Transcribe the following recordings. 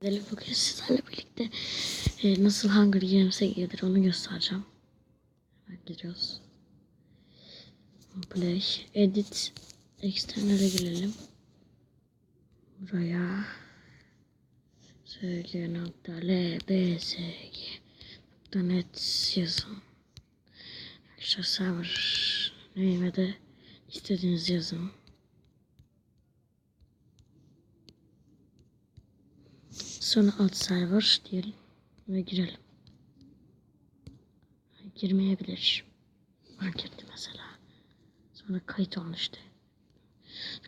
Gidelim bugün sizlerle birlikte e, nasıl Hunger Games'e gelir onu göstereceğim. Hemen giriyoruz. Play, Edit, External'e girelim. Buraya sg.lbsg.net yazın. Arkadaşlar server name'e de istediğiniz yazın. Sonra alt server diyelim ve girelim. Girmeyebilir. Ben girdi mesela. Sonra kayıt olmuştu.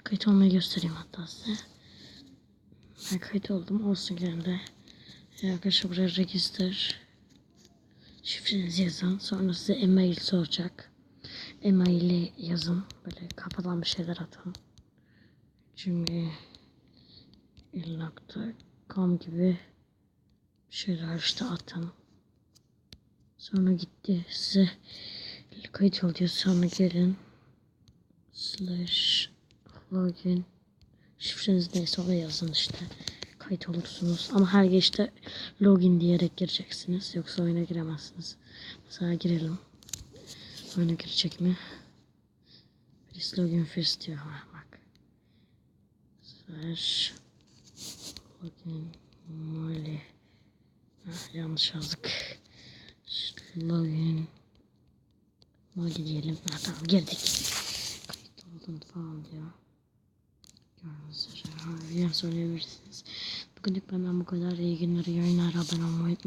Kayıt olmayı göstereyim hatta size. Ben kayıt oldum. Olsun gene de. Ee, Arkadaşlar buraya register. Şifrenizi yazın. Sonra size e-mail soracak. E-maili yazın. Böyle kafadan bir şeyler atın. Çünkü il.com gibi şeyler işte atın. Sonra gitti size kayıt ol diyor. Sonra gelin slash login şifreniz neyse oraya yazın işte. Kayıt olursunuz. Ama her geçte login diyerek gireceksiniz. Yoksa oyuna giremezsiniz. Mesela girelim. Oyuna girecek mi? Please login first diyor. Bak. Slash login Molly. Ha, yanlış yazdık. Login Molly diyelim. Ha, tamam girdik. Kayıt oldun falan diyor. Gördüğünüz üzere. Ha, Yine söyleyebilirsiniz. Bugünlük benden bu kadar. İyi günler, iyi yayınlar. Abone olmayı unutmayın.